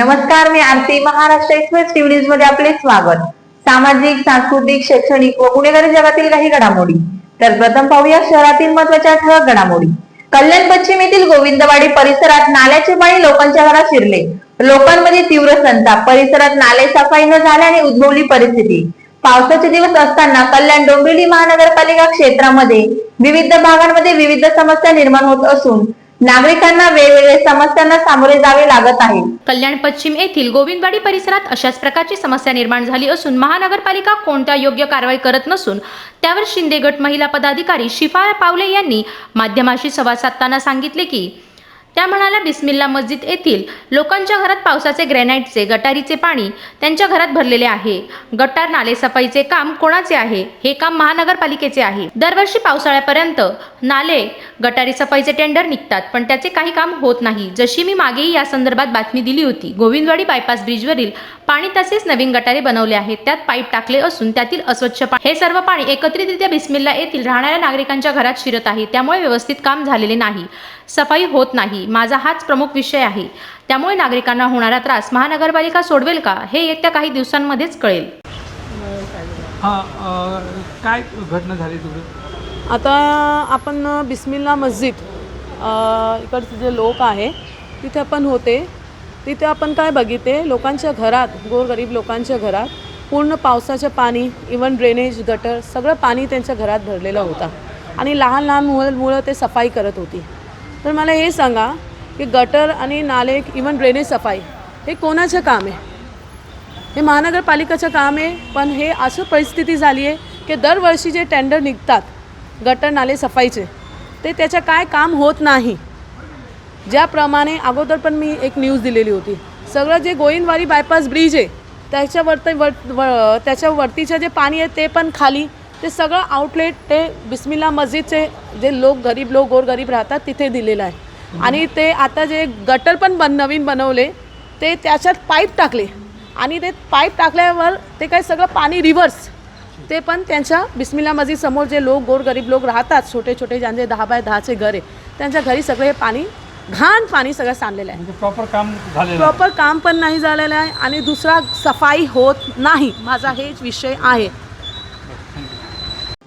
नमस्कार मी Aarti Maharashtra express TV न्यूजमध्ये आपले स्वागत. सामाजिक सांस्कृतिक शैक्षणिक व गुन्हेगारी जगातील काही घडामोडी. तर प्रथम पाहूया शहरातील महत्त्वाच्या ठळक घडामोडी. कल्याण पश्चिम येथील गोविंदवाडी परिसरात नाल्याचे पाणी लोकांच्या घरात शिरले. लोकांमध्ये तीव्र संताप. परिसरात नाले सफाई न झाल्याने उद्भवली परिस्थिती. पावसाचे दिवस असताना कल्याण डोंबिवली महानगरपालिका क्षेत्रामध्ये विविध भागांमध्ये विविध समस्या निर्माण होत असून नागरिकांना वेगवेगळ्या समस्यांना सामोरे जावे लागत आहे. कल्याण पश्चिम येथील गोविंदवाडी परिसरात अशाच प्रकारची समस्या निर्माण झाली असून महानगरपालिका कोणत्या योग्य कारवाई करत नसून त्यावर शिंदे गट महिला पदाधिकारी शिफा पावले यांनी माध्यमाशी संवाद साधताना सांगितले की त्या म्हणाल्या बिस्मिल्ला मस्जिद येथील लोकांच्या घरात पावसाचे ग्रॅनाईटचे गटारीचे पाणी त्यांच्या घरात भरलेले आहे. गटार नाले सफाईचे काम कोणाचे आहे? हे काम महानगरपालिकेचे आहे. दरवर्षी पावसाळ्यापर्यंत नाले गटारी सफाईचे टेंडर निघतात पण त्याचे काही काम होत नाही. जशी मी मागेही या संदर्भात बातमी दिली होती गोविंदवाडी बायपास ब्रिजवरील पाणी तसेच नवीन गटारे बनवले आहेत. त्यात पाईप टाकले असून त्यातील अस्वच्छ पाणी हे सर्व पाणी एकत्रितरित्या बिस्मिल्ला येथील राहणाऱ्या नागरिकांच्या घरात शिरत आहे. त्यामुळे व्यवस्थित काम झालेले नाही. सफाई होत नाही. माझा हाच प्रमुख विषय आहे. त्यामुळे नागरिकांना होणारा त्रास महानगरपालिका सोडवेल का? हे येत्या काही दिवसांमध्येच कळेल. हां काय घटना झाली तुझं? आता आपण बिस्मिल्ला मस्जिद अ, इकडचे जे लोक आहे तिथे आपण होते. तिथे आपण काय बघितले? लोकांच्या घरात गोरगरीब लोकांच्या घरात पूर्ण पावसाचं पाणी इवन ड्रेनेज गटर सगळं पाणी त्यांच्या घरात भरलेलं होता. आणि लहान लहान मुलं मुलं ते सफाई करत होती. तर मला हे सांगा की गटर आणि नाले इवन ड्रेनेज सफाई हे कोणाचं काम आहे? हे महानगरपालिकेचं काम आहे पण हे असं परिस्थिती झाली आहे की दरवर्षी जे टेंडर निघतात गटर नाले सफाईचे ते त्याचं काय काम होत नाही? ज्याप्रमाणे अगोदर पण मी एक न्यूज दिलेली होती. सगळं जे गोविंदवाडी बायपास ब्रिज आहे त्याच्यावरती वर व- त्याच्यावरतीचं जे पाणी आहे ते पण खाली ते सगळं आउटलेट ते बिस्मिल्ला मस्जिदचे जे लोक गरीब लोक गोरगरीब राहतात तिथे दिलेलं आहे. आणि ते आता जे गटर पण बन नवीन बनवले ते त्याच्यात पाईप टाकले. आणि ते पाईप टाकल्यावर ते काय सगळं पाणी रिव्हर्स ते पण त्यांच्या बिस्मिल्ला मस्जिद समोर जे लोक गोरगरीब लोक राहतात छोटे छोटे ज्यांचे दहा बाय दहाचे घर आहे त्यांच्या घरी सगळं हे पाणी घाण पाणी सगळं सांडलेलं आहे. म्हणजे प्रॉपर काम झालेलं आहे. प्रॉपर काम पण नाही झालेलं आहे आणि दुसरा सफाई होत नाही माझा हेच विषय आहे.